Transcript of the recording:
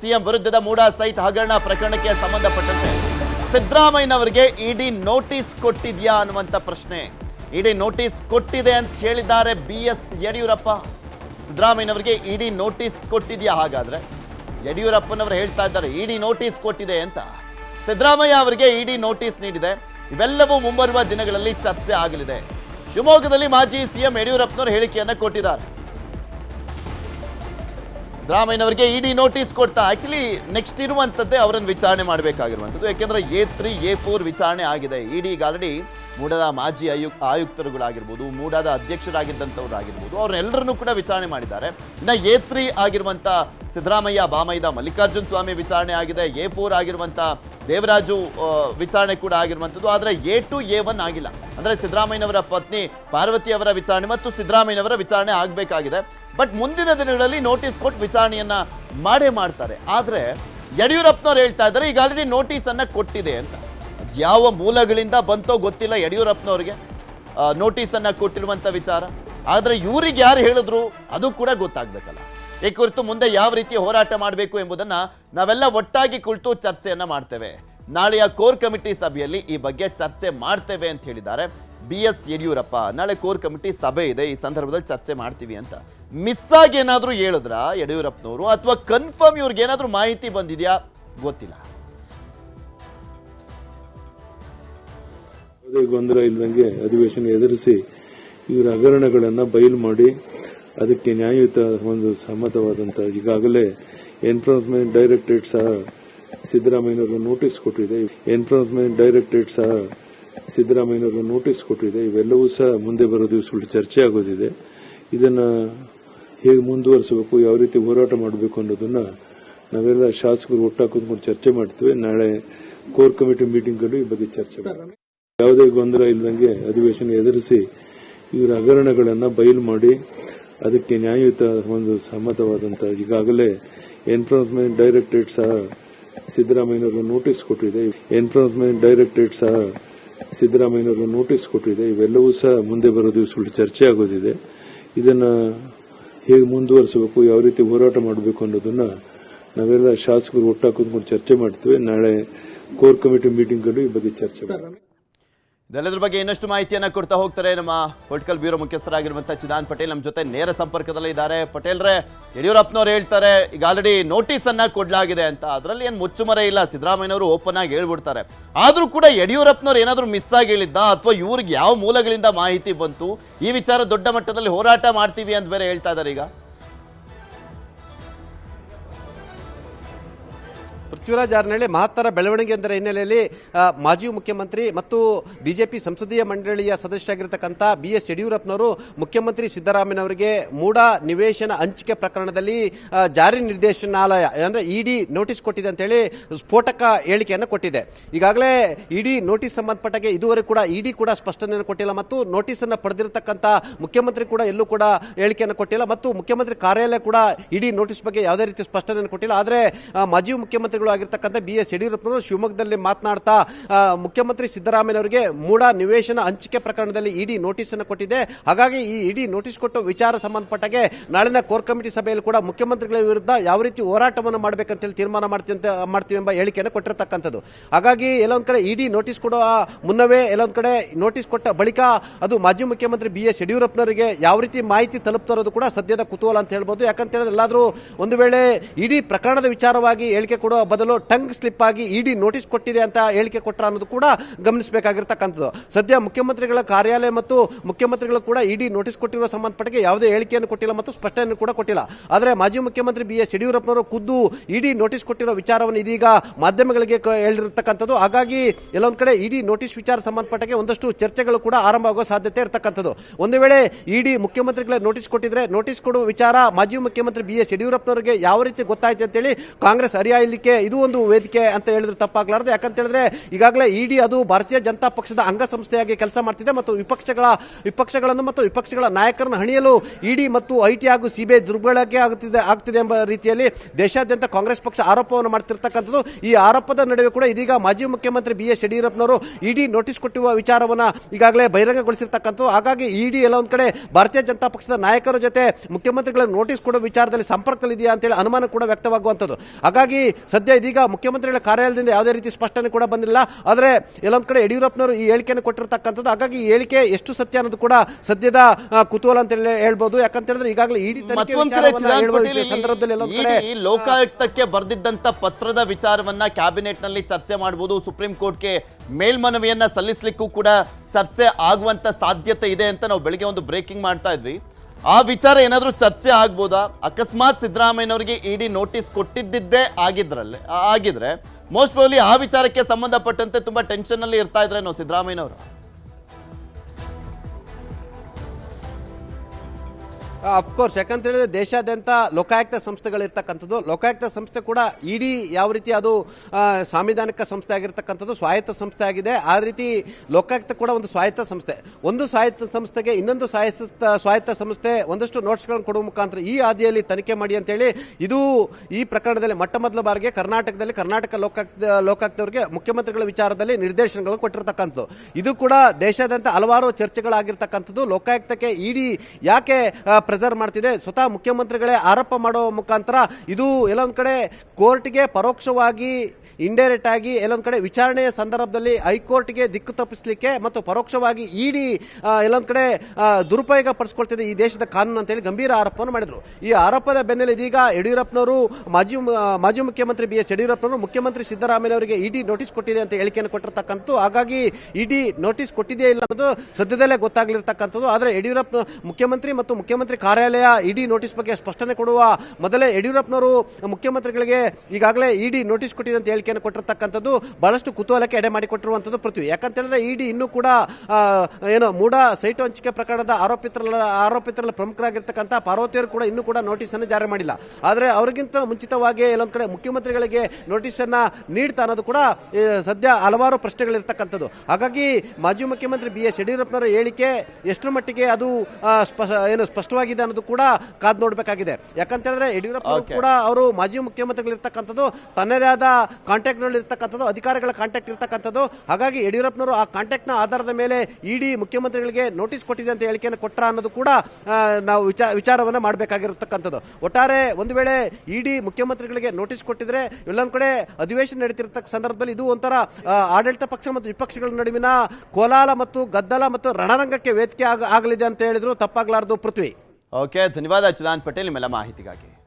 CM ವಿರುದ್ಧದ MUDA site ಹಗರಣ ಪ್ರಕರಣಕ್ಕೆ ಸಂಬಂಧಪಟ್ಟಂತೆ ಸಿದ್ದರಾಮಯ್ಯನವರಿಗೆ ಇಡಿ ನೋಟಿಸ್ ಕೊಟ್ಟಿದ್ಯಾ ಅನ್ನುವಂಥ ಪ್ರಶ್ನೆ. ಇಡಿ ನೋಟಿಸ್ ಕೊಟ್ಟಿದೆ ಅಂತ ಹೇಳಿದ್ದಾರೆ ಬಿ ಎಸ್ ಯಡಿಯೂರಪ್ಪ. ಸಿದ್ದರಾಮಯ್ಯನವರಿಗೆ ಇಡಿ ನೋಟಿಸ್ ಕೊಟ್ಟಿದ್ಯಾ ಹಾಗಾದರೆ? ಯಡಿಯೂರಪ್ಪನವರು ಹೇಳ್ತಾ ಇದ್ದಾರೆ, ಇಡಿ ನೋಟಿಸ್ ಕೊಟ್ಟಿದೆ ಅಂತ. ಸಿದ್ದರಾಮಯ್ಯ ಅವರಿಗೆ ಇಡಿ ನೋಟಿಸ್ ನೀಡಿದೆ. ಇವೆಲ್ಲವೂ ಮುಂಬರುವ ದಿನಗಳಲ್ಲಿ ಚರ್ಚೆ ಆಗಲಿದೆ. ಶಿವಮೊಗ್ಗದಲ್ಲಿ ಮಾಜಿ ಸಿಎಂ ಯಡಿಯೂರಪ್ಪನವರು ಹೇಳಿಕೆಯನ್ನ ಕೊಟ್ಟಿದ್ದಾರೆ. ಸಿದ್ದರಾಮಯ್ಯನವರಿಗೆ ಇಡಿ ನೋಟಿಸ್ ಕೊಡ್ತಾ ಆಕ್ಚುಲಿ ನೆಕ್ಸ್ಟ್ ಇರುವಂಥದ್ದೇ ಅವರನ್ನು ವಿಚಾರಣೆ ಮಾಡಬೇಕಾಗಿರುವಂಥದ್ದು. ಯಾಕೆಂದರೆ ಎ ತ್ರೀ ಎ ಫೋರ್ ವಿಚಾರಣೆ ಆಗಿದೆ. ಇಡಿ ಈಗ ಆಲ್ರೆಡಿ ಮೂಡದ ಮಾಜಿ ಆಯುಕ್, ಆಯುಕ್ತರುಗಳಾಗಿರ್ಬೋದು, ಮೂಡದ ಅಧ್ಯಕ್ಷರಾಗಿದ್ದಂಥವ್ರಾಗಿರ್ಬೋದು ಅವ್ರನ್ನೆಲ್ಲರನ್ನೂ ಕೂಡ ವಿಚಾರಣೆ ಮಾಡಿದ್ದಾರೆ. ಇನ್ನು ಎ ತ್ರೀ ಆಗಿರುವಂಥ ಸಿದ್ದರಾಮಯ್ಯ ಬಾಮೈದ ಮಲ್ಲಿಕಾರ್ಜುನ್ ಸ್ವಾಮಿ ವಿಚಾರಣೆ ಆಗಿದೆ. ಎ ಫೋರ್ ಆಗಿರುವಂಥ ದೇವರಾಜು ವಿಚಾರಣೆ ಕೂಡ ಆಗಿರುವಂಥದ್ದು. ಆದರೆ ಎ ಟು ಎ ಒನ್ ಆಗಿಲ್ಲ. ಅಂದರೆ ಸಿದ್ದರಾಮಯ್ಯನವರ ಪತ್ನಿ ಪಾರ್ವತಿ ಅವರ ವಿಚಾರಣೆ ಮತ್ತು ಸಿದ್ದರಾಮಯ್ಯನವರ ವಿಚಾರಣೆ ಆಗಬೇಕಾಗಿದೆ. ಬಟ್ ಮುಂದಿನ ದಿನಗಳಲ್ಲಿ ನೋಟಿಸ್ ಕೊಟ್ಟು ವಿಚಾರಣೆಯನ್ನ ಮಾಡೇ ಮಾಡ್ತಾರೆ. ಆದರೆ ಯಡಿಯೂರಪ್ಪನವ್ರು ಹೇಳ್ತಾ ಇದ್ದಾರೆ, ಈಗ ಆಲ್ರೆಡಿ ನೋಟಿಸ್ ಅನ್ನ ಕೊಟ್ಟಿದೆ ಅಂತ. ಯಾವ ಮೂಲಗಳಿಂದ ಬಂತೋ ಗೊತ್ತಿಲ್ಲ ಯಡಿಯೂರಪ್ಪನವ್ರಿಗೆ ನೋಟಿಸ್ ಅನ್ನ ಕೊಟ್ಟಿರುವಂತ ವಿಚಾರ. ಆದರೆ ಇವ್ರಿಗೆ ಯಾರು ಹೇಳಿದ್ರು ಅದು ಕೂಡ ಗೊತ್ತಾಗ್ಬೇಕಲ್ಲ. ಈ ಕುರಿತು ಮುಂದೆ ಯಾವ ರೀತಿ ಹೋರಾಟ ಮಾಡಬೇಕು ಎಂಬುದನ್ನ ನಾವೆಲ್ಲ ಒಟ್ಟಾಗಿ ಕುಳಿತು ಚರ್ಚೆಯನ್ನ ಮಾಡ್ತೇವೆ. ನಾಳೆಯ ಕೋರ್ ಕಮಿಟಿ ಸಭೆಯಲ್ಲಿ ಈ ಬಗ್ಗೆ ಚರ್ಚೆ ಮಾಡ್ತೇವೆ ಅಂತ ಹೇಳಿದ್ದಾರೆ ಬಿ ಎಸ್ ಯಡಿಯೂರಪ್ಪ. ನಾಳೆ ಕೋರ್ ಕಮಿಟಿ ಸಭೆ ಇದೆ, ಈ ಸಂದರ್ಭದಲ್ಲಿ ಚರ್ಚೆ ಮಾಡ್ತೀವಿ ಅಂತ. ಮಿಸ್ ಆಗಿ ಏನಾದರೂ ಹೇಳಿದ್ರ ಯಡಿಯೂರಪ್ಪನವರು? ಅಥವಾ ಕನ್ಫರ್ಮ್ ಇವ್ರಿಗೆ ಏನಾದರೂ ಮಾಹಿತಿ ಬಂದಿದೆಯಾ? ಗೊತ್ತಿಲ್ಲ. ಯಾವುದೇ ಗೊಂದಲ ಇಲ್ಲದಂಗೆ ಅಧಿವೇಶನ ಎದುರಿಸಿ ಇವರ ಹಗರಣಗಳನ್ನು ಬಯಲು ಮಾಡಿ ಅದಕ್ಕೆ ನ್ಯಾಯಯುತ ಒಂದು ಸಮ್ಮತವಾದಂಥ ಈಗಾಗಲೇ ಎನ್ಫೋರ್ಸ್ಮೆಂಟ್ ಡೈರೆಕ್ಟರೇಟ್ ಸಹ ಸಿದ್ದರಾಮಯ್ಯನವರು ನೋಟಿಸ್ ಕೊಟ್ಟಿದೆ. ಎನ್ಫೋರ್ಸ್ಮೆಂಟ್ ಡೈರೆಕ್ಟರೇಟ್ ಸಹ ಸಿದ್ದರಾಮಯ್ಯನವರು ನೋಟಿಸ್ ಕೊಟ್ಟಿದೆ. ಇವೆಲ್ಲವೂ ಸಹ ಮುಂದೆ ಬರೋ ದಿವಸಗಳು ಚರ್ಚೆ ಆಗೋದಿದೆ. ಇದನ್ನ ಹೇಗೆ ಮುಂದುವರಿಸಬೇಕು ಯಾವ ರೀತಿ ಹೋರಾಟ ಮಾಡಬೇಕು ಅನ್ನೋದನ್ನ ನಾವೆಲ್ಲ ಶಾಸಕರು ಒಟ್ಟಾಗಿ ಕೂತ್ಕೊಂಡು ಚರ್ಚೆ ಮಾಡ್ತೇವೆ. ನಾಳೆ ಕೋರ್ ಕಮಿಟಿ ಮೀಟಿಂಗ್ ಈ ಬಗ್ಗೆ ಚರ್ಚೆ ಯಾವುದೇ ಗೊಂದಲ ಇಲ್ಲದಂಗೆ ಅಧಿವೇಶನ ಎದುರಿಸಿ ಇವರ ಹಗರಣಗಳನ್ನು ಬಯಲು ಮಾಡಿ ಅದಕ್ಕೆ ನ್ಯಾಯಯುತ ಒಂದು ಸಮ್ಮತವಾದಂಥ ಈಗಾಗಲೇ ಎನ್ಫೋರ್ಸ್ಮೆಂಟ್ ಡೈರೆಕ್ಟರೇಟ್ ಸಹ ಸಿದ್ದರಾಮಯ್ಯನವರು ನೋಟಿಸ್ ಕೊಟ್ಟಿದೆ. ಎನ್ಫೋರ್ಸ್ಮೆಂಟ್ ಡೈರೆಕ್ಟರೇಟ್ ಸಹ ಸಿದ್ದರಾಮಯ್ಯನವರು ನೋಟಿಸ್ ಕೊಟ್ಟಿದೆ. ಇವೆಲ್ಲವೂ ಸಹ ಮುಂದೆ ಬರೋ ದಿವಸಗಳು ಚರ್ಚೆ ಆಗೋದಿದೆ. ಇದನ್ನ ಹೇಗೆ ಮುಂದುವರಿಸಬೇಕು ಯಾವ ರೀತಿ ಹೋರಾಟ ಮಾಡಬೇಕು ಅನ್ನೋದನ್ನ ನಾವೆಲ್ಲ ಶಾಸಕರು ಒಟ್ಟಾಗಿ ಕೂತ್ಕೊಂಡು ಚರ್ಚೆ ಮಾಡ್ತೇವೆ. ನಾಳೆ ಕೋರ್ ಕಮಿಟಿ ಮೀಟಿಂಗಲ್ಲೂ ಈ ಬಗ್ಗೆ ಚರ್ಚೆ ಮಾಡ್ತೀವಿ. ಇದೆಲ್ಲದ್ರ ಬಗ್ಗೆ ಇನ್ನಷ್ಟು ಮಾಹಿತಿಯನ್ನು ಕೊಡ್ತಾ ಹೋಗ್ತಾರೆ ನಮ್ಮ ಪೊಲಿಟಿಕಲ್ ಬ್ಯೂರೋ ಮುಖ್ಯಸ್ಥರಾಗಿರುವಂಥ ಚಿದಾನ್ ಪಟೇಲ್ ನಮ್ಮ ಜೊತೆ ನೇರ ಸಂಪರ್ಕದಲ್ಲಿ ಇದ್ದಾರೆ. ಪಟೇಲ್ರೆ, ಯಡಿಯೂರಪ್ಪನವ್ರು ಹೇಳ್ತಾರೆ, ಈಗ ಆಲ್ರೆಡಿ ನೋಟಿಸ್ ಅನ್ನ ಕೊಡ್ಲಾಗಿದೆ ಅಂತ. ಅದರಲ್ಲಿ ಏನು ಮುಚ್ಚುಮರೆ ಇಲ್ಲ, ಸಿದ್ದರಾಮಯ್ಯನವರು ಓಪನ್ ಆಗಿ ಹೇಳ್ಬಿಡ್ತಾರೆ. ಆದರೂ ಕೂಡ ಯಡಿಯೂರಪ್ಪನವ್ರು ಏನಾದರೂ ಮಿಸ್ ಆಗಿ ಹೇಳಿದ್ದ? ಅಥವಾ ಇವ್ರಿಗೆ ಯಾವ ಮೂಲಗಳಿಂದ ಮಾಹಿತಿ ಬಂತು? ಈ ವಿಚಾರ ದೊಡ್ಡ ಮಟ್ಟದಲ್ಲಿ ಹೋರಾಟ ಮಾಡ್ತೀವಿ ಅಂತ ಬೇರೆ ಹೇಳ್ತಾ ಇದ್ದಾರೆ ಈಗ. ಪೃಥ್ವಿರಾಜ್ ಜಾರನಹಳ್ಳಿ ಮಹತ್ತರ ಬೆಳವಣಿಗೆಯೊಂದರ ಹಿನ್ನೆಲೆಯಲ್ಲಿ ಮಾಜಿ ಮುಖ್ಯಮಂತ್ರಿ ಮತ್ತು ಬಿಜೆಪಿ ಸಂಸದೀಯ ಮಂಡಳಿಯ ಸದಸ್ಯರಾಗಿರ್ತಕ್ಕಂಥ ಬಿ ಎಸ್ ಯಡಿಯೂರಪ್ಪನವರು ಮುಖ್ಯಮಂತ್ರಿ ಸಿದ್ದರಾಮಯ್ಯನವರಿಗೆ ಮೂಡ ನಿವೇಶನ ಹಂಚಿಕೆ ಪ್ರಕರಣದಲ್ಲಿ ಜಾರಿ ನಿರ್ದೇಶನಾಲಯ, ಅಂದರೆ ಇಡಿ ನೋಟಿಸ್ ಕೊಟ್ಟಿದೆ ಅಂತ ಹೇಳಿ ಸ್ಫೋಟಕ ಹೇಳಿಕೆಯನ್ನು ಕೊಟ್ಟಿದೆ. ಈಗಾಗಲೇ ಇಡಿ ನೋಟಿಸ್ ಸಂಬಂಧಪಟ್ಟಾಗೆ ಇದುವರೆಗೂ ಕೂಡ ಇಡಿ ಕೂಡ ಸ್ಪಷ್ಟನೆಯನ್ನು ಕೊಟ್ಟಿಲ್ಲ ಮತ್ತು ನೋಟಿಸ್ ಅನ್ನು ಪಡೆದಿರತಕ್ಕಂಥ ಮುಖ್ಯಮಂತ್ರಿ ಕೂಡ ಎಲ್ಲೂ ಕೂಡ ಹೇಳಿಕೆಯನ್ನು ಕೊಟ್ಟಿಲ್ಲ ಮತ್ತು ಮುಖ್ಯಮಂತ್ರಿ ಕಾರ್ಯಾಲಯ ಕೂಡ ಇಡಿ ನೋಟಿಸ್ ಬಗ್ಗೆ ಯಾವುದೇ ರೀತಿ ಸ್ಪಷ್ಟನೆಯನ್ನು ಕೊಟ್ಟಿಲ್ಲ. ಆದರೆ ಮಾಜಿ ಮಾಜಿ ಮುಖ್ಯಮಂತ್ರಿಗಳು ಆಗಿರ್ತಕ್ಕಂಥ ಬಿ ಎಸ್ ಯಡಿಯೂರಪ್ಪನವರು ಶಿವಮೊಗ್ಗದಲ್ಲಿ ಮಾತನಾಡ್ತಾ ಮುಖ್ಯಮಂತ್ರಿ ಸಿದ್ದರಾಮಯ್ಯನವರಿಗೆ ಮೂಡ ನಿವೇಶನ ಹಂಚಿಕೆ ಪ್ರಕರಣದಲ್ಲಿ ಇಡಿ ನೋಟಿಸ್ ಅನ್ನು ಕೊಟ್ಟಿದೆ. ಹಾಗಾಗಿ ಈ ಇಡಿ ನೋಟಿಸ್ ಕೊಟ್ಟು ವಿಚಾರ ಸಂಬಂಧಪಟ್ಟಾಗೆ ನಾಳಿನ ಕೋರ್ ಕಮಿಟಿ ಸಭೆಯಲ್ಲಿ ಕೂಡ ಮುಖ್ಯಮಂತ್ರಿಗಳ ವಿರುದ್ಧ ಯಾವ ರೀತಿ ಹೋರಾಟವನ್ನು ಮಾಡಬೇಕಂತೇಳಿ ತೀರ್ಮಾನ ಮಾಡ್ತೀವಿ ಅಂತ ಮಾಡ್ತೀವಿ ಎಂಬ ಹೇಳಿಕೆಯನ್ನು ಕೊಟ್ಟಿರತಕ್ಕಂಥದ್ದು. ಹಾಗಾಗಿ ಎಲ್ಲೊಂದು ಕಡೆ ಇಡಿ ನೋಟಿಸ್ ಕೊಡುವ ಮುನ್ನವೇ ಎಲ್ಲೊಂದು ಕಡೆ ನೋಟಿಸ್ ಕೊಟ್ಟ ಬಳಿಕ ಅದು ಮಾಜಿ ಮುಖ್ಯಮಂತ್ರಿ ಬಿ ಎಸ್ ಯಡಿಯೂರಪ್ಪನವರಿಗೆ ಯಾವ ರೀತಿ ಮಾಹಿತಿ ತಲುಪ್ತಿರೋದು ಕೂಡ ಸದ್ಯದ ಕುತೂಹಲ ಅಂತ ಹೇಳ್ಬೋದು. ಯಾಕಂತ ಹೇಳಿದ್ರೆ ಎಲ್ಲಾದರೂ ಒಂದು ವೇಳೆ ಇಡೀ ಪ್ರಕರಣದ ವಿಚಾರವಾಗಿ ಹೇಳಿಕೆ ಕೊಡುವ ಬದಲು ಟಂಗ್ ಸ್ಲಿಪ್ ಆಗಿ ಇಡಿ ನೋಟಿಸ್ ಕೊಟ್ಟಿದೆ ಅಂತ ಹೇಳಿಕೆ ಕೊಟ್ಟರ ಅನ್ನೋದು ಕೂಡ ಗಮನಿಸಬೇಕಾಗಿರ್ತಕ್ಕಂಥದ್ದು. ಸದ್ಯ ಮುಖ್ಯಮಂತ್ರಿಗಳ ಕಾರ್ಯಾಲಯ ಮತ್ತು ಮುಖ್ಯಮಂತ್ರಿಗಳು ಕೂಡ ಇಡಿ ನೋಟಿಸ್ ಕೊಟ್ಟಿರುವ ಸಂಬಂಧಪಟ್ಟಿಗೆ ಯಾವುದೇ ಹೇಳಿಕೆಯನ್ನು ಕೊಟ್ಟಿಲ್ಲ ಮತ್ತು ಸ್ಪಷ್ಟನೆಯನ್ನು ಕೂಡ ಕೊಟ್ಟಿಲ್ಲ. ಆದರೆ ಮಾಜಿ ಮುಖ್ಯಮಂತ್ರಿ ಬಿ ಎಸ್ ಯಡಿಯೂರಪ್ಪನವರು ಖುದ್ದು ಇಡಿ ನೋಟಿಸ್ ಕೊಟ್ಟಿರೋ ವಿಚಾರವನ್ನು ಇದೀಗ ಮಾಧ್ಯಮಗಳಿಗೆ ಹೇಳಿರ್ತಕ್ಕಂಥದ್ದು. ಹಾಗಾಗಿ ಎಲ್ಲೊಂದು ಕಡೆ ಇಡಿ ನೋಟಿಸ್ ವಿಚಾರ ಸಂಬಂಧಪಟ್ಟಿಗೆ ಒಂದಷ್ಟು ಚರ್ಚೆಗಳು ಕೂಡ ಆರಂಭ ಆಗುವ ಸಾಧ್ಯತೆ ಇರತಕ್ಕಂಥದ್ದು. ಒಂದು ವೇಳೆ ಇಡಿ ಮುಖ್ಯಮಂತ್ರಿಗಳ ನೋಟಿಸ್ ಕೊಟ್ಟಿದ್ರೆ ನೋಟಿಸ್ ಕೊಡುವ ವಿಚಾರ ಮಾಜಿ ಮುಖ್ಯಮಂತ್ರಿ ಬಿ ಎಸ್ ಯಡಿಯೂರಪ್ಪನವರಿಗೆ ಯಾವ ರೀತಿ ಗೊತ್ತಾಯ್ತು ಅಂತೇಳಿ ಕಾಂಗ್ರೆಸ್ ಹರಿಯಾಯಲಿಕ್ಕೆ ಇದು ಒಂದು ವೇದಿಕೆ ಅಂತ ಹೇಳಿದ್ರು ತಪ್ಪಾಗಲಾರದು. ಯಾಕಂತ ಹೇಳಿದ್ರೆ ಈಗಾಗಲೇ ಇಡಿ ಅದು ಭಾರತೀಯ ಜನತಾ ಪಕ್ಷದ ಅಂಗಸಂಸ್ಥೆಯಾಗಿ ಕೆಲಸ ಮಾಡ್ತಿದೆ ಮತ್ತು ವಿಪಕ್ಷಗಳ, ವಿಪಕ್ಷಗಳನ್ನು ಮತ್ತು ವಿಪಕ್ಷಗಳ ನಾಯಕರನ್ನು ಹಣಿಯಲು ಇಡಿ ಮತ್ತು ಐಟಿ ಹಾಗೂ ಸಿಬಿಐ ದುರ್ಬಳಕೆ ಆಗುತ್ತಿದೆ ಆಗ್ತಿದೆ ಎಂಬ ರೀತಿಯಲ್ಲಿ ದೇಶಾದ್ಯಂತ ಕಾಂಗ್ರೆಸ್ ಪಕ್ಷ ಆರೋಪವನ್ನು ಮಾಡ್ತಿರ್ತಕ್ಕಂಥದ್ದು. ಈ ಆರೋಪದ ನಡುವೆ ಕೂಡ ಇದೀಗ ಮಾಜಿ ಮುಖ್ಯಮಂತ್ರಿ ಬಿ ಎಸ್ ಯಡಿಯೂರಪ್ಪನವರು ಇಡಿ ನೋಟಿಸ್ ಕೊಟ್ಟಿರುವ ವಿಚಾರವನ್ನು ಈಗಾಗಲೇ ಬಹಿರಂಗಗೊಳಿಸಿರ್ತಕ್ಕಂಥದ್ದು. ಹಾಗಾಗಿ ಇಡಿ ಎಲ್ಲ ಒಂದು ಕಡೆ ಭಾರತೀಯ ಜನತಾ ಪಕ್ಷದ ನಾಯಕರ ಜೊತೆ ಮುಖ್ಯಮಂತ್ರಿಗಳಿಗೆ ನೋಟಿಸ್ ಕೊಡೋ ವಿಚಾರದಲ್ಲಿ ಸಂಪರ್ಕದಲ್ಲಿದೆಯಾ ಅಂತೇಳಿ ಅನುಮಾನ ಕೂಡ ವ್ಯಕ್ತವಾಗುವಂಥದ್ದು. ಹಾಗಾಗಿ ಸದ್ಯ ಇದೀಗ ಮುಖ್ಯಮಂತ್ರಿಗಳ ಕಾರ್ಯಾಲಯದಿಂದ ಯಾವುದೇ ರೀತಿ ಸ್ಪಷ್ಟನೆ ಕೂಡ ಬಂದಿಲ್ಲ. ಆದರೆ ಎಲ್ಲೊಂದು ಕಡೆ ಯಡಿಯೂರಪ್ಪನವರು ಈ ಹೇಳಿಕೆಯನ್ನು ಕೊಟ್ಟಿರತಕ್ಕಂಥದ್ದು. ಹಾಗಾಗಿ ಈ ಹೇಳಿಕೆ ಎಷ್ಟು ಸತ್ಯ ಅನ್ನೋದು ಕೂಡ ಸದ್ಯದ ಕುತೂಹಲ ಅಂತ ಹೇಳಿ ಹೇಳ್ಬೋದು. ಯಾಕಂತ ಹೇಳಿದ್ರೆ ಈಗಾಗಲೇ ಇಡಿ ಸಂದರ್ಭದಲ್ಲಿ ಲೋಕಾಯುಕ್ತಕ್ಕೆ ಬರೆದಿದ್ದಂತ ಪತ್ರದ ವಿಚಾರವನ್ನ ಕ್ಯಾಬಿನೆಟ್ನಲ್ಲಿ ಚರ್ಚೆ ಮಾಡಬಹುದು ಸುಪ್ರೀಂ ಕೋರ್ಟ್ಗೆ ಮೇಲ್ಮನವಿಯನ್ನ ಸಲ್ಲಿಸಲಿಕ್ಕೂ ಕೂಡ ಚರ್ಚೆ ಆಗುವಂತ ಸಾಧ್ಯತೆ ಇದೆ ಅಂತ ನಾವು ಬೆಳಿಗ್ಗೆ ಒಂದು ಬ್ರೇಕಿಂಗ್ ಮಾಡ್ತಾ ಇದ್ವಿ. ಆ ವಿಚಾರ ಏನಾದರೂ ಚರ್ಚೆ ಆಗ್ಬೋದಾ? ಅಕಸ್ಮಾತ್ ಸಿದ್ದರಾಮಯ್ಯನವರಿಗೆ ಇಡಿ ನೋಟಿಸ್ ಕೊಟ್ಟಿದ್ದಿದ್ದೇ ಆಗಿದ್ರಲ್ಲೇ ಆಗಿದ್ರೆ ಮೋಸ್ಟ್ ಪ್ರಾಬ್ಲಿ ಆ ವಿಚಾರಕ್ಕೆ ಸಂಬಂಧಪಟ್ಟಂತೆ ತುಂಬ ಟೆನ್ಷನ್ ಅಲ್ಲಿ ಇರ್ತಾ ಇದ್ರೇನೋ ಸಿದ್ದರಾಮಯ್ಯನವರು? ಅಫ್ಕೋರ್ಸ್ ಯಾಕಂತ ಹೇಳಿದ್ರೆ ದೇಶಾದ್ಯಂತ ಲೋಕಾಯುಕ್ತ ಸಂಸ್ಥೆಗಳಿರ್ತಕ್ಕಂಥದ್ದು. ಲೋಕಾಯುಕ್ತ ಸಂಸ್ಥೆ ಕೂಡ ಇಡೀ ಯಾವ ರೀತಿ ಅದು ಸಾಂವಿಧಾನಿಕ ಸಂಸ್ಥೆ ಆಗಿರ್ತಕ್ಕಂಥದ್ದು ಸ್ವಾಯತ್ತ ಸಂಸ್ಥೆ ಆಗಿದೆ. ಆ ರೀತಿ ಲೋಕಾಯುಕ್ತ ಕೂಡ ಒಂದು ಸ್ವಾಯತ್ತ ಸಂಸ್ಥೆ. ಒಂದು ಸ್ವಾಯತ್ತ ಸಂಸ್ಥೆಗೆ ಇನ್ನೊಂದು ಸ್ವಾಯತ್ತ ಸ್ವಾಯತ್ತ ಸಂಸ್ಥೆ ಒಂದಷ್ಟು ನೋಟ್ಸ್ಗಳನ್ನು ಕೊಡುವ ಮುಖಾಂತರ ಈ ಹಾದಿಯಲ್ಲಿ ತನಿಖೆ ಮಾಡಿ ಅಂತೇಳಿ ಇದು ಈ ಪ್ರಕರಣದಲ್ಲಿ ಮೊಟ್ಟ ಮೊದಲ ಬಾರಿಗೆ ಕರ್ನಾಟಕದಲ್ಲಿ ಕರ್ನಾಟಕ ಲೋಕಾಯುಕ್ತ ಲೋಕಾಯುಕ್ತವರಿಗೆ ಮುಖ್ಯಮಂತ್ರಿಗಳ ವಿಚಾರದಲ್ಲಿ ನಿರ್ದೇಶನಗಳು ಕೊಟ್ಟಿರ್ತಕ್ಕಂಥದ್ದು. ಇದು ಕೂಡ ದೇಶಾದ್ಯಂತ ಹಲವಾರು ಚರ್ಚೆಗಳಾಗಿರ್ತಕ್ಕಂಥದ್ದು. ಲೋಕಾಯುಕ್ತಕ್ಕೆ ಇಡಿ ಯಾಕೆ ಪ್ರೆಸರ್ ಮಾಡ್ತಿದೆ. ಸ್ವತಃ ಮುಖ್ಯಮಂತ್ರಿಗಳೇ ಆರೋಪ ಮಾಡುವ ಮುಖಾಂತರ ಇದು ಎಲ್ಲೊಂದು ಕಡೆ ಕೋರ್ಟ್ಗೆ ಪರೋಕ್ಷವಾಗಿ ಇಂಡೈರೆಕ್ಟ್ ಆಗಿ ಎಲ್ಲೊಂದು ಕಡೆ ವಿಚಾರಣೆಯ ಸಂದರ್ಭದಲ್ಲಿ ಹೈಕೋರ್ಟ್ಗೆ ದಿಕ್ಕು ತಪ್ಪಿಸಲಿಕ್ಕೆ ಮತ್ತು ಪರೋಕ್ಷವಾಗಿ ಇಡಿ ಎಲ್ಲೊಂದು ಕಡೆ ದುರುಪಯೋಗ ಪಡಿಸ್ಕೊಳ್ತಿದೆ ಈ ದೇಶದ ಕಾನೂನು ಅಂತೇಳಿ ಗಂಭೀರ ಆರೋಪವನ್ನು ಮಾಡಿದರು. ಈ ಆರೋಪದ ಬೆನ್ನಲ್ಲಿ ಇದೀಗ ಯಡಿಯೂರಪ್ಪನವರು ಮಾಜಿ ಮಾಜಿ ಮುಖ್ಯಮಂತ್ರಿ ಬಿ ಎಸ್ ಯಡಿಯೂರಪ್ಪನವರು ಮುಖ್ಯಮಂತ್ರಿ ಸಿದ್ದರಾಮಯ್ಯ ಅವರಿಗೆ ಇಡಿ ನೋಟಿಸ್ ಕೊಟ್ಟಿದೆ ಅಂತ ಹೇಳಿಕೆಯನ್ನು ಕೊಟ್ಟಿರ್ತಕ್ಕಂಥ ಹಾಗಾಗಿ ಇಡಿ ನೋಟಿಸ್ ಕೊಟ್ಟಿದೆಯೇ ಇಲ್ಲ ಅನ್ನೋದು ಸದ್ಯದಲ್ಲೇ ಗೊತ್ತಾಗ್ಲಿರ್ತಕ್ಕಂಥದ್ದು. ಆದರೆ ಯಡಿಯೂರಪ್ಪ ಮುಖ್ಯಮಂತ್ರಿ ಮತ್ತು ಮುಖ್ಯಮಂತ್ರಿ ಕಾರ್ಯಾಲಯ ಇಡಿ ನೋಟಿಸ್ ಬಗ್ಗೆ ಸ್ಪಷ್ಟನೆ ಕೊಡುವ ಮೊದಲೇ ಯಡಿಯೂರಪ್ಪನವರು ಮುಖ್ಯಮಂತ್ರಿಗಳಿಗೆ ಈಗಾಗಲೇ ಇಡಿ ನೋಟಿಸ್ ಕೊಟ್ಟಿದೆ ಅಂತ ಹೇಳಿಕೆಯನ್ನು ಕೊಟ್ಟಿರ್ತಕ್ಕಂಥದ್ದು ಬಹಳಷ್ಟು ಕುತೂಹಲಕ್ಕೆ ಎಡೆ ಮಾಡಿಕೊಟ್ಟಿರುವಂಥದ್ದು ಪೃಥ್ವಿ. ಯಾಕಂತ ಹೇಳಿದ್ರೆ ಇಡಿ ಇನ್ನೂ ಕೂಡ ಏನು ಮೂಡ ಸೈಟು ಹಂಚಿಕೆ ಪ್ರಕರಣದ ಆರೋಪಿತರ ಆರೋಪಿತರಲ್ಲಿ ಪ್ರಮುಖರಾಗಿರ್ತಕ್ಕಂಥ ಪಾರ್ವತಿಯವರು ಕೂಡ ಇನ್ನೂ ಕೂಡ ನೋಟಿಸ್ ಅನ್ನು ಜಾರಿ ಮಾಡಿಲ್ಲ. ಆದರೆ ಅವರಿಗಿಂತ ಮುಂಚಿತವಾಗಿ ಎಲ್ಲೊಂದು ಕಡೆ ಮುಖ್ಯಮಂತ್ರಿಗಳಿಗೆ ನೋಟಿಸ್ ಅನ್ನ ನೀಡ್ತಾ ಅನ್ನೋದು ಕೂಡ ಸದ್ಯ ಹಲವಾರು ಪ್ರಶ್ನೆಗಳಿರ್ತಕ್ಕಂಥದ್ದು. ಹಾಗಾಗಿ ಮಾಜಿ ಮುಖ್ಯಮಂತ್ರಿ ಬಿ ಎಸ್ ಯಡಿಯೂರಪ್ಪನವರ ಹೇಳಿಕೆ ಎಷ್ಟರ ಮಟ್ಟಿಗೆ ಅದು ಏನು ಸ್ಪ- ಸ್ಪಷ್ಟವಾಗಿದೆ ಅನ್ನೋದು ಕೂಡ ಕಾದ್ ನೋಡಬೇಕಾಗಿದೆ. ಯಾಕಂತ ಹೇಳಿದ್ರೆ ಯಡಿಯೂರಪ್ಪ ಕೂಡ ಅವರು ಮಾಜಿ ಮುಖ್ಯಮಂತ್ರಿಗಳಿರ್ತಕ್ಕಂಥದ್ದು ತನ್ನದೇ ಆದ ಕಾಂಟ್ಯಾಕ್ಟ್ಗಳು ಇರ್ತಕ್ಕಂಥದ್ದು ಅಧಿಕಾರಿಗಳ ಕಾಂಟ್ಯಾಕ್ಟ್ ಇರ್ತಕ್ಕಂಥದ್ದು ಹಾಗಾಗಿ ಯಡಿಯೂರಪ್ಪನವರು ಆ ಕಾಂಟ್ಯಾಕ್ಟ್ನ ಆಧಾರದ ಮೇಲೆ ಇಡಿ ಮುಖ್ಯಮಂತ್ರಿಗಳಿಗೆ ನೋಟಿಸ್ ಕೊಟ್ಟಿದೆ ಅಂತ ಹೇಳಿಕೆಯನ್ನು ಕೊಟ್ಟರ ಅನ್ನೋದು ಕೂಡ ನಾವು ವಿಚಾರ ವಿಚಾರವನ್ನ ಮಾಡಬೇಕಾಗಿರತಕ್ಕಂಥದ್ದು. ಒಟ್ಟಾರೆ ಒಂದು ವೇಳೆ ಇಡಿ ಮುಖ್ಯಮಂತ್ರಿಗಳಿಗೆ ನೋಟಿಸ್ ಕೊಟ್ಟಿದ್ರೆ ಇಲ್ಲೊಂದು ಕಡೆ ಅಧಿವೇಶನ ನಡೀತಿರ್ತಕ್ಕ ಸಂದರ್ಭದಲ್ಲಿ ಇದು ಒಂಥರ ಆಡಳಿತ ಪಕ್ಷ ಮತ್ತು ವಿಪಕ್ಷಗಳ ನಡುವಿನ ಕೋಲಾಲ ಮತ್ತು ಗದ್ದಲ ಮತ್ತು ರಣರಂಗಕ್ಕೆ ವೇದಿಕೆ ಆಗಲಿದೆ ಅಂತ ಹೇಳಿದ್ರು ತಪ್ಪಾಗಲಾರದು ಪೃಥ್ವಿ. ಓಕೆ ಧನ್ಯವಾದ ಚಿದಾನ್ ಪಟೇಲ್ ನಿಮ್ಮೆಲ್ಲ ಮಾಹಿತಿಗಾಗಿ